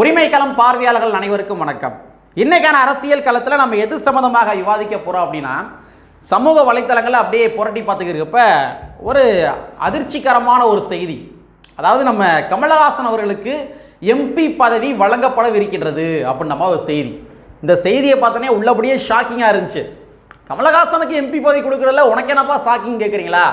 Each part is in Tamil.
உரிமை களம் பார்வையாளர்கள் அனைவருக்கும் வணக்கம். இன்றைக்கான அரசியல் களத்தில் நம்ம எது சம்மந்தமாக விவாதிக்க போகிறோம் அப்படின்னா சமூக வலைத்தளங்களை அப்படியே புரட்டி பார்த்துக்கிறப்ப ஒரு அதிர்ச்சிகரமான ஒரு செய்தி. அதாவது நம்ம கமலஹாசன் அவர்களுக்கு எம்பி பதவி வழங்கப்படவிருக்கின்றது அப்படின்னு நம்ம ஒரு செய்தி. இந்த செய்தியை பார்த்தோன்னே உள்ளபடியே ஷாக்கிங்காக இருந்துச்சு. கமலஹாசனுக்கு எம்பி பதவி கொடுக்குறதுல உனக்கு என்னப்பா ஷாக்கிங் கேட்குறீங்களா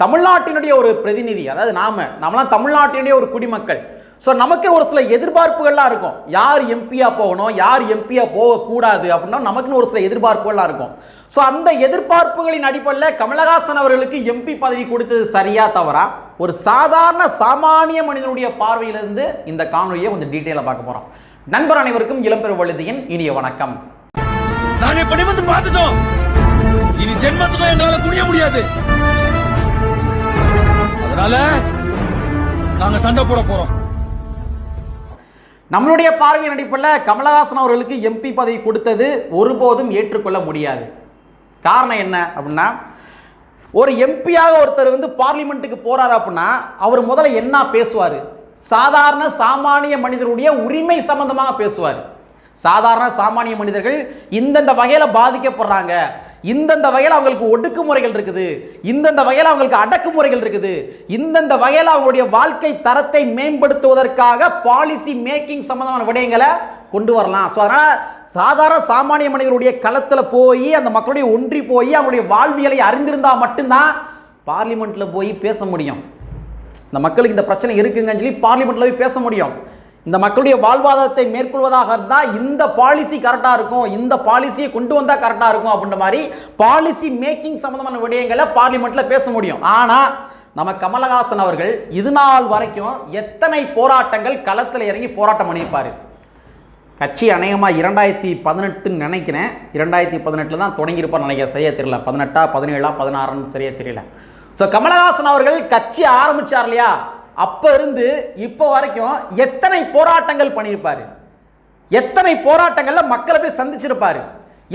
தமிழ்நாட்டினுடைய ஒரு பிரதிநிதி அதாவது நாம நம்மளாம் தமிழ்நாட்டினுடைய ஒரு குடிமக்கள் ஸோ நமக்கு ஒரு சில எதிர்பார்ப்புகள்லாம் இருக்கும். யார் எம்பியாக போகணும் யார் எம்பியாக போகக்கூடாது அப்படின்னா நமக்குன்னு ஒரு சில எதிர்பார்ப்புகள்லாம் இருக்கும். ஸோ அந்த எதிர்பார்ப்புகளின் அடிப்படையில் கமலஹாசன் அவர்களுக்கு எம்பி பதவி கொடுத்தது சரியா தவறா? ஒரு சாதாரண சாமானிய மனிதனுடைய பார்வையிலிருந்து இந்த காணொலியை கொஞ்சம் டீட்டெயிலாக பார்க்க போகிறோம் நண்பர் அனைவருக்கும் இளம்பெரும் வழுதியின் இனிய வணக்கம். நாங்க இப்ப பார்த்துட்டோம். இனி ஜென்மத்துக்கும் எங்களால குடிய முடியாது. அதனால நாங்க சண்டை போட போறோம். நம்மளுடைய பார்வையின் அடிப்படையில் கமலஹாசன் அவர்களுக்கு எம்பி பதவி கொடுத்தது ஒருபோதும் ஏற்றுக்கொள்ள முடியாது. காரணம் என்ன அப்படின்னா ஒரு எம்பியாக ஒருத்தர் வந்து பார்லிமெண்ட்டுக்கு போகிறாரு அப்படின்னா அவர் முதல்ல என்ன பேசுவார்? சாதாரண சாமானிய மனிதருடைய உரிமை சம்பந்தமாக பேசுவார். சாதாரண சாமானிய மனிதர்கள் இந்தந்த வகையில் பாதிக்கப்படுறாங்க. இந்தந்த வகையில் அவங்களுக்கு ஒடுக்குமுறைகள் இருக்குது. இந்தந்த வகையில் அவங்களுக்கு அடக்குமுறைகள் இருக்குது. இந்தந்த வகையில் அவங்களுடைய வாழ்க்கை தரத்தை மேம்படுத்துவதற்காக பாலிசி மேக்கிங் சம்பந்தமான விடயங்களை கொண்டு வரலாம். ஸோ அதனால் சாதாரண சாமானிய மனிதர்களுடைய களத்தில் போய் அந்த மக்களுடைய ஒன்றி போய் அவங்களுடைய வாழ்வியலை அறிந்திருந்தால் மட்டும்தான் பார்லிமெண்ட்டில் போய் பேச முடியும். இந்த மக்களுக்கு இந்த பிரச்சனை இருக்குங்கன்னு சொல்லி பார்லிமெண்ட்டில் போய் பேச முடியும். இந்த மக்களுடைய வாழ்வாதாரத்தை மேற்கொள்வதாக இருந்தால் இந்த பாலிசி கரெக்டாக இருக்கும் இந்த பாலிசியை கொண்டு வந்தால் கரெக்டாக இருக்கும் அப்படின்ற மாதிரி பாலிசி மேக்கிங் சம்மந்தமான விடயங்களை பார்லிமெண்ட்டில் பேச முடியும். ஆனால் நம்ம கமலஹாசன் அவர்கள் இது நாள் வரைக்கும் எத்தனை போராட்டங்கள் களத்தில் இறங்கி போராட்டம் பண்ணியிருப்பார்? கட்சி அநேகமாக இரண்டாயிரத்தி பதினெட்டுன்னு நினைக்கிறேன். இரண்டாயிரத்தி பதினெட்டில் தான் தொடங்கியிருப்பார் நினைக்கிறேன். சரியாக தெரியல. பதினெட்டா பதினேழா பதினாறுன்னு சரியாக தெரியல. ஸோ கமலஹாசன் அவர்கள் கட்சி ஆரம்பிச்சார் இல்லையா? அப்போ இருந்து இப்போ வரைக்கும் எத்தனை போராட்டங்கள் பண்ணியிருப்பார்? எத்தனை போராட்டங்களில் மக்களை போய் சந்திச்சிருப்பார்?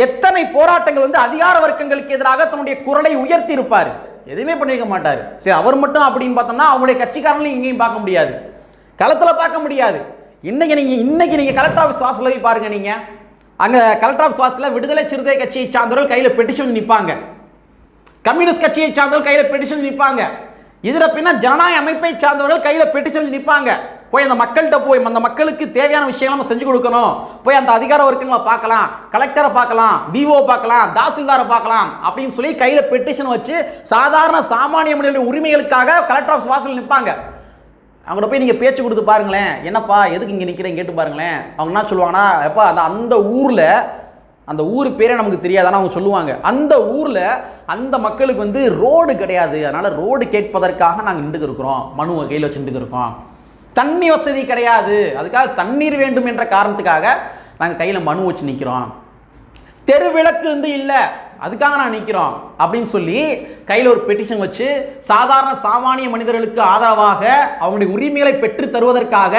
எத்தனை போராட்டங்கள் வந்து அதிகார வர்க்கங்களுக்கு எதிராக தன்னுடைய குரலை உயர்த்தி இருப்பார் எதுவுமே பண்ணிக்க மாட்டார். சரி அவர் மட்டும் அப்படின்னு பார்த்தோம்னா அவங்களுடைய கட்சிக்காரங்களையும் இங்கேயும் பார்க்க முடியாது. களத்தில் பார்க்க முடியாது. இன்னைக்கு நீங்கள் இன்னைக்கு நீங்கள் கலெக்டர் ஆஃபீஸ் வாசலில் போய் பாருங்க நீங்கள் அங்கே கலெக்டர் ஆஃபீஸ் வாசலில் விடுதலை சிறுத்தை கட்சியை சார்ந்தவர்கள் கையில் பெட்டிஷன் நிற்பாங்க கம்யூனிஸ்ட் கட்சியை சார்ந்தவர்கள் கையில் பெட்டிஷன் நிற்பாங்க இதில் பின்ன ஜனநாயக அமைப்பை சார்ந்தவர்கள் கையில் பெட்டிஷன் நிற்பாங்க போய் அந்த மக்கள்கிட்ட போய் அந்த மக்களுக்கு தேவையான விஷயங்களை நம்ம செஞ்சு கொடுக்கணும். போய் அந்த அதிகார வர்க்கங்களை பார்க்கலாம் கலெக்டரை பார்க்கலாம் விஓ பார்க்கலாம் தாசில்தாரை பார்க்கலாம் அப்படின்னு சொல்லி கையில் பெட்டிஷன் வச்சு சாதாரண சாமானிய மனிதனுடைய உரிமைகளுக்காக கலெக்டர் ஆஃப் வாசல் நிற்பாங்க அவங்கள்ட்ட போய் நீங்கள் பேச்சு கொடுத்து பாருங்களேன். என்னப்பா எதுக்கு இங்கே நிற்கிறேன் கேட்டு பாருங்களேன். அவங்க என்ன சொல்லுவாங்கன்னா எப்பா அந்த அந்த ஊரில் அந்த ஊர் பேரே நமக்கு தெரியாதான்னு அவங்க சொல்லுவாங்க. அந்த ஊரில் அந்த மக்களுக்கு வந்து ரோடு கிடையாது. அதனால் ரோடு கேட்பதற்காக நாங்கள் நின்றுக்கு இருக்கிறோம். மனுவை கையில் வச்சு நின்றுக்கு இருக்கோம் தண்ணி வசதி கிடையாது. அதுக்காக தண்ணீர் வேண்டும் என்ற காரணத்துக்காக நாங்கள் கையில் மனு வச்சு நிற்கிறோம் தெருவிளக்கு வந்து இல்லை. அதுக்காக நான் நிற்கிறோம் அப்படின்னு சொல்லி கையில் ஒரு பெட்டிஷன் வச்சு சாதாரண சாமானிய மனிதர்களுக்கு ஆதரவாக அவங்களுடைய உரிமைகளை பெற்று தருவதற்காக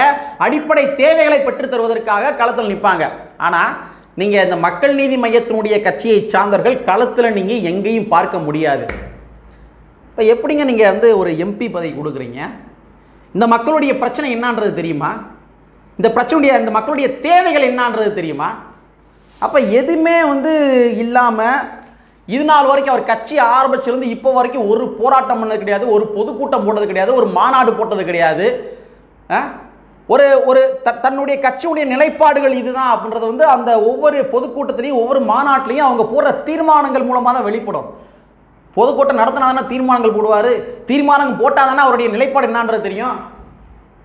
அடிப்படை தேவைகளை பெற்று தருவதற்காக களத்தில் நிற்பாங்க ஆனால் நீங்கள் இந்த மக்கள் நீதி மையத்தினுடைய கட்சியை சார்ந்தவர்கள் களத்தில் நீங்கள் எங்கேயும் பார்க்க முடியாது. இப்போ எப்படிங்க நீங்கள் வந்து ஒரு எம்பி பதவி கொடுக்குறீங்க? இந்த மக்களுடைய பிரச்சனை என்னான்றது தெரியுமா? இந்த பிரச்சனையுடைய இந்த மக்களுடைய தேவைகள் என்னான்றது தெரியுமா? அப்போ எதுவுமே வந்து இல்லாமல் இது நாள் வரைக்கும் அவர் கட்சி ஆரம்பிச்சிருந்து இப்போ வரைக்கும் ஒரு போராட்டம் பண்ணது கிடையாது ஒரு பொதுக்கூட்டம் போட்டது கிடையாது ஒரு மாநாடு போட்டது கிடையாது. ஆ? ஒரு ஒரு த தன்னுடைய கட்சியுடைய நிலைப்பாடுகள் இதுதான் அப்படின்றது வந்து அந்த ஒவ்வொரு பொதுக்கூட்டத்திலையும் ஒவ்வொரு மாநாட்டிலையும் அவங்க போடுற தீர்மானங்கள் மூலமாக தான் வெளிப்படும். பொதுக்கூட்டம் நடத்தினா தானே தீர்மானங்கள் போடுவார்? தீர்மானங்கள் போட்டால் தானே அவருடைய நிலைப்பாடு என்னன்றது தெரியும்?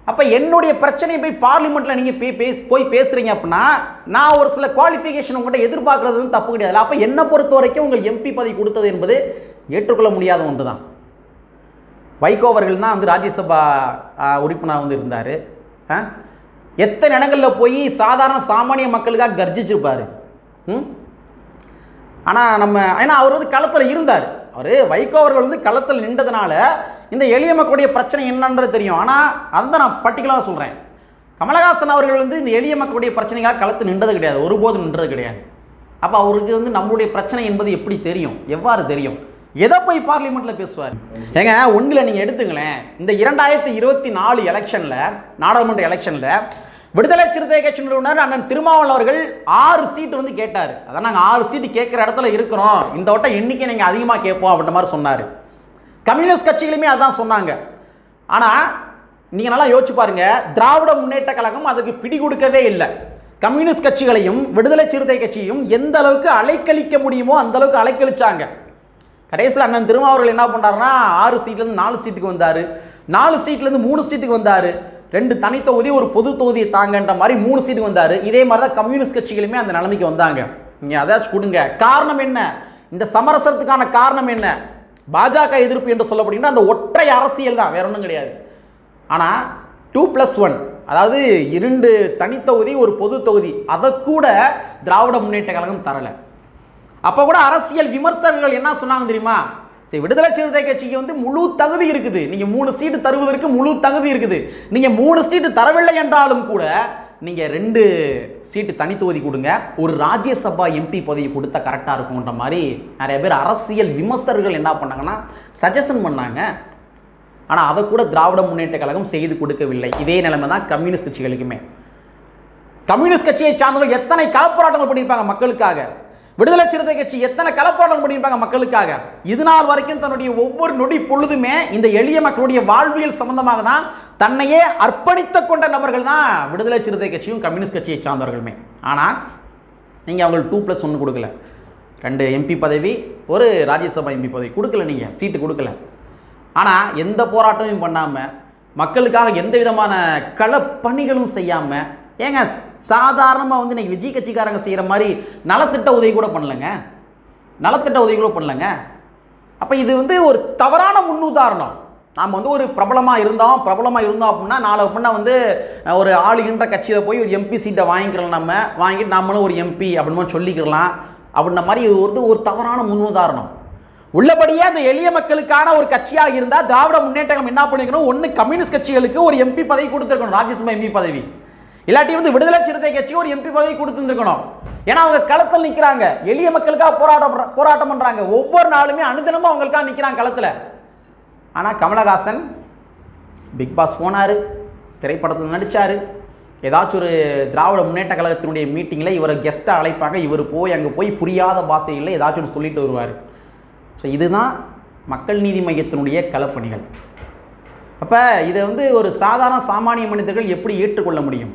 அப்போ என்னுடைய பிரச்சனையை போய் பார்லிமெண்ட்டில் நீங்கள் போய் பே போய் பேசுகிறீங்க அப்படின்னா நான் ஒரு சில குவாலிஃபிகேஷன் உங்கள்கிட்ட எதிர்பார்க்கறது தப்பு கிடையாது. அப்போ என்னை பொறுத்த வரைக்கும் உங்கள் எம்பி பதவி கொடுத்தது என்பது ஏற்றுக்கொள்ள முடியாத ஒன்று தான் வைகோ அவர்கள் தான் வந்து ராஜ்யசபா உறுப்பினர் வந்து இருந்தார். எத்தனை இடங்களில் போய் சாதாரண சாமானிய மக்களுக்காக கர்ஜிச்சிருப்பார் ம்? ஆனால் நம்ம ஏன்னா அவர் வந்து களத்தில் இருந்தார். அவர் வைகோ அவர்கள் வந்து களத்தில் நின்றதுனால இந்த எளிய மக்களுடைய பிரச்சனை என்னன்றது தெரியும். ஆனால் அதை நான் பர்டிகுலராக சொல்கிறேன் கமலஹாசன் அவர்கள் வந்து இந்த எளிய மக்களுடைய பிரச்சனைக்காக களத்து நின்றது கிடையாது. ஒருபோதும் நின்றது கிடையாது. அப்போ அவருக்கு வந்து நம்மளுடைய பிரச்சனை என்பது எப்படி தெரியும்? எவ்வாறு தெரியும்? எதை போய் பார்லிமெண்ட்டில் பேசுவார்? ஏங்க ஒன்றில் நீங்கள் எடுத்துங்களேன். இந்த இரண்டாயிரத்தி இருபத்தி நாலு எலெக்ஷனில் நாடாளுமன்ற எலெக்ஷனில் விடுதலை சிறுத்தை கட்சி நிறுவனர் அண்ணன் திருமாவளவன் அவர்கள் ஆறு சீட்டு வந்து கேட்டார். அதான் நாங்கள் ஆறு சீட்டு கேட்குற இடத்துல இருக்கிறோம். இந்த வட்டம் எண்ணிக்கை நீங்கள் அதிகமாக கேட்போம் அப்படின்ற மாதிரி சொன்னார். கம்யூனிஸ்ட் கட்சிகளுமே அதான் சொன்னாங்க. ஆனால் நீங்கள் நல்லா யோசிச்சு பாருங்கள் திராவிட முன்னேற்ற கழகம் அதுக்கு பிடி கொடுக்கவே இல்லை. கம்யூனிஸ்ட் கட்சிகளையும் விடுதலை சிறுத்தை கட்சியையும் எந்த அளவுக்கு அலைக்கழிக்க முடியுமோ அந்த அளவுக்கு அலைக்கழிச்சாங்க. கடைசியில் அண்ணன் திருமாவர்கள் என்ன பண்ணாருன்னா ஆறு சீட்லேருந்து நாலு சீட்டுக்கு வந்தார். நாலு சீட்லேருந்து மூணு சீட்டுக்கு வந்தார். ரெண்டு தனி தொகுதி ஒரு பொது தொகுதியை தாங்கன்ற மாதிரி மூணு சீட்டுக்கு வந்தார். இதே மாதிரி தான் கம்யூனிஸ்ட் கட்சிகளுமே அந்த நிலைமைக்கு வந்தாங்க. நீங்கள் அதாச்சும் கொடுங்க. காரணம் என்ன? இந்த சமரசத்துக்கான காரணம் என்ன? பாஜக எதிர்ப்பு என்று சொல்லப்படுகின்ற அந்த ஒற்றை அரசியல் தான். வேற ஒன்றும் கிடையாது. ஆனால் டூ ப்ளஸ் ஒன் அதாவது இரண்டு தனித்தொகுதி ஒரு பொது தொகுதி அதை கூட திராவிட முன்னேற்ற கழகம் தரலை. அப்போ கூட அரசியல் விமர்சகர்கள் என்ன சொன்னாங்க தெரியுமா? சரி விடுதலை சிறுத்தை கட்சிக்கு வந்து முழு தகுதி இருக்குது. நீங்கள் மூணு சீட்டு தருவதற்கு முழு தகுதி இருக்குது. நீங்கள் மூணு சீட்டு தரவில்லை என்றாலும் கூட நீங்கள் ரெண்டு சீட்டு தனித்தொகுதி கொடுங்க. ஒரு ராஜ்யசபா எம்பி பதவி கொடுத்தா கரெக்டாக இருக்கும்ன்ற மாதிரி நிறைய பேர் அரசியல் விமர்சகர்கள் என்ன பண்ணாங்கன்னா சஜஷன் பண்ணாங்க. ஆனால் அதை கூட திராவிட முன்னேற்ற கழகம் செய்து கொடுக்கவில்லை. இதே நிலைமை தான் கம்யூனிஸ்ட் கட்சிகளுக்குமே. கம்யூனிஸ்ட் கட்சியை சார்ந்தவர்கள் எத்தனை களப்போராட்டங்கள் பண்ணியிருப்பாங்க மக்களுக்காக? விடுதலை சிறுத்தை கட்சி எத்தனை களப்போராட்டம் பண்ணியிருப்பாங்க மக்களுக்காக? இது நாள் வரைக்கும் தன்னுடைய ஒவ்வொரு நொடி பொழுதுமே இந்த எளிய மக்களுடைய வாழ்வியல் சம்பந்தமாக தான் தன்னையே அர்ப்பணித்து கொண்ட நபர்கள் தான் விடுதலை சிறுத்தை கட்சியும் கம்யூனிஸ்ட் கட்சியை சார்ந்தவர்களுமே. ஆனால் நீங்கள் அவங்களுக்கு டூ ப்ளஸ் ஒன்று கொடுக்கல. ரெண்டு எம்பி பதவி ஒரு ராஜ்யசபா எம்பி பதவி கொடுக்கல நீங்கள் சீட்டு கொடுக்கல. ஆனால் எந்த போராட்டமும் பண்ணாமல் மக்களுக்காக எந்த விதமான களப்பணிகளும் செய்யாமல் ஏங்க சாதாரணமாக வந்து இன்னைக்கு விஜய் கட்சிக்காரங்க செய்கிற மாதிரி நலத்திட்ட உதவி கூட பண்ணலங்க. நலத்திட்ட உதவி கூட பண்ணலங்க. அப்போ இது வந்து ஒரு தவறான முன்னுதாரணம். நாம் வந்து ஒரு பிரபலமாக இருந்தோம் பிரபலமாக இருந்தோம் அப்படின்னா நாலு அப்படின்னா வந்து ஒரு ஆளுகின்ற கட்சியில் போய் ஒரு எம்பி சீட்டை வாங்கிக்கலாம் நம்ம. வாங்கிட்டு நம்மளும் ஒரு எம்பி அப்படின்னு சொல்லிக்கிறலாம் அப்படின்ற மாதிரி இது வந்து ஒரு தவறான முன்னுதாரணம். உள்ளபடியே அந்த எளிய மக்களுக்கான ஒரு கட்சியாக இருந்தால் திராவிட முன்னேற்றம் என்ன பண்ணிக்கணும்? ஒன்று கம்யூனிஸ்ட் கட்சிகளுக்கு ஒரு எம்பி பதவி கொடுத்துருக்கணும் ராஜ்யசபா எம்பி பதவி. இல்லாட்டி வந்து விடுதலை சிறுத்தை கட்சி ஒரு எம்பி பதவி கொடுத்துருக்கணும் ஏன்னா அவங்க களத்தில் நிற்கிறாங்க எளிய மக்களுக்காக போராட்டம் போராட்டம் பண்ணுறாங்க ஒவ்வொரு நாளுமே அனுதினமும் அவங்களுக்காக நிற்கிறாங்க களத்தில். ஆனால் கமலஹாசன் பிக் பாஸ் போனார். திரைப்படத்தில் நடித்தார் ஏதாச்சும் ஒரு திராவிட முன்னேற்ற கழகத்தினுடைய மீட்டிங்கில் இவரை கெஸ்ட்டாக அழைப்பாங்க. இவர் போய் அங்கே போய் புரியாத பாஷையில் ஏதாச்சும் ஒன்று சொல்லிட்டு வருவார். ஸோ இதுதான் மக்கள் நீதி மையத்தினுடைய களப்பணிகள். அப்போ இதை வந்து ஒரு சாதாரண சாமானிய மனிதர்கள் எப்படி ஏற்றுக்கொள்ள முடியும்?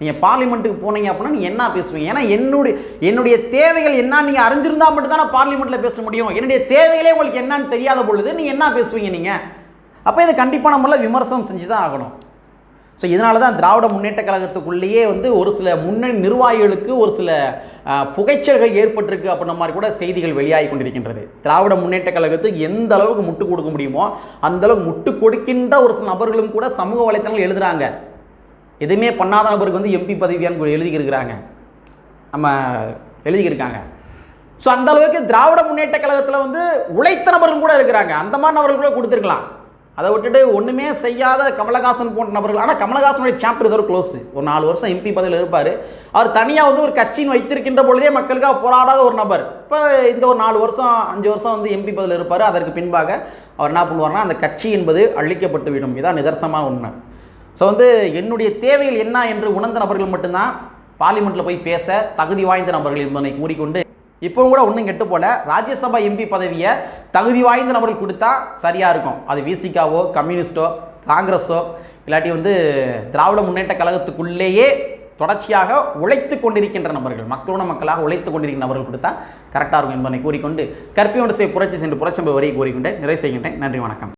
நீங்கள் பார்லிமெண்ட்டுக்கு போனீங்க அப்படின்னா நீங்கள் என்ன பேசுவீங்க? ஏன்னா என்னுடைய என்னுடைய தேவைகள் என்ன நீங்கள் அறிஞ்சிருந்தால் மட்டும் தான் பார்லிமெண்ட்டில் பேச முடியும். என்னுடைய தேவைகளே உங்களுக்கு என்னன்னு தெரியாத பொழுது நீங்கள் என்ன பேசுவீங்க நீங்கள் அப்போ இதை கண்டிப்பான முறையில் விமர்சனம் செஞ்சு தான் ஆகணும். ஸோ இதனால தான் திராவிட முன்னேற்ற கழகத்துக்குள்ளேயே வந்து ஒரு சில முன்னணி நிர்வாகிகளுக்கு ஒரு சில புகைச்சல்கள் ஏற்பட்டிருக்கு அப்படின்ற மாதிரி கூட செய்திகள் வெளியாகி கொண்டிருக்கின்றது. திராவிட முன்னேற்ற கழகத்துக்கு எந்த அளவுக்கு முட்டு கொடுக்க முடியுமோ அந்த அளவுக்கு முட்டு கொடுக்கின்ற ஒரு சில நபர்களும் கூட சமூக வலைத்தளங்கள் எழுதுகிறாங்க எதுவுமே பண்ணாத நபருக்கு வந்து எம்பி பதவியான்னு எழுதியிருக்கிறாங்க நம்ம எழுதியிருக்காங்க ஸோ அந்த அளவுக்கு திராவிட முன்னேற்ற கழகத்தில் வந்து உழைத்த நபர்கள் கூட இருக்கிறாங்க. அந்த மாதிரி நபர்கள் கூட கொடுத்துருக்கலாம். அதை விட்டுட்டு ஒன்றுமே செய்யாத கமலஹாசன் போன்ற நபர்கள் ஆனால் கமலஹாசனுடைய சாப்டர் இதோட க்ளோஸ் ஒரு நாலு வருஷம் எம்பி பதவியில் இருப்பார். அவர் தனியாக வந்து ஒரு கட்சின்னு வைத்திருக்கின்ற பொழுதே மக்களுக்காக போராடாத ஒரு நபர். இப்போ இந்த ஒரு நாலு வருஷம் அஞ்சு வருஷம் வந்து எம்பி பதவியில் இருப்பார். அதற்கு பின்பாக அவர் என்ன பண்ணுவார்னா அந்த கட்சி என்பது அழிக்கப்பட்டு விடும் இதான் நிதர்சனமான உண்மை. ஸோ வந்து என்னுடைய தேவைகள் என்ன என்று உணர்ந்த நபர்கள் மட்டும்தான் பார்லிமெண்ட்டில் போய் பேச தகுதி வாய்ந்த நபர்கள் என்பதை கூறிக்கொண்டு இப்போவும் கூட ஒன்றும் கெட்டு போல ராஜ்யசபா எம்பி பதவியை தகுதி வாய்ந்த நபர்கள் கொடுத்தா சரியாக இருக்கும். அது விசிகாவோ கம்யூனிஸ்டோ காங்கிரஸோ இல்லாட்டி வந்து திராவிட முன்னேற்ற கழகத்துக்குள்ளேயே தொடர்ச்சியாக உழைத்து கொண்டிருக்கின்ற நபர்கள் மக்களோட மக்களாக உழைத்து கொண்டிருக்கின்ற நபர்கள் கொடுத்தா கரெக்டாக இருக்கும் என்பதை கூறிக்கொண்டு கற்பியோடு செய் புரட்சி சென்று புரட்சம்பை வரை கூறிக்கொண்டு நிறைவு செய்கின்றேன். நன்றி வணக்கம்.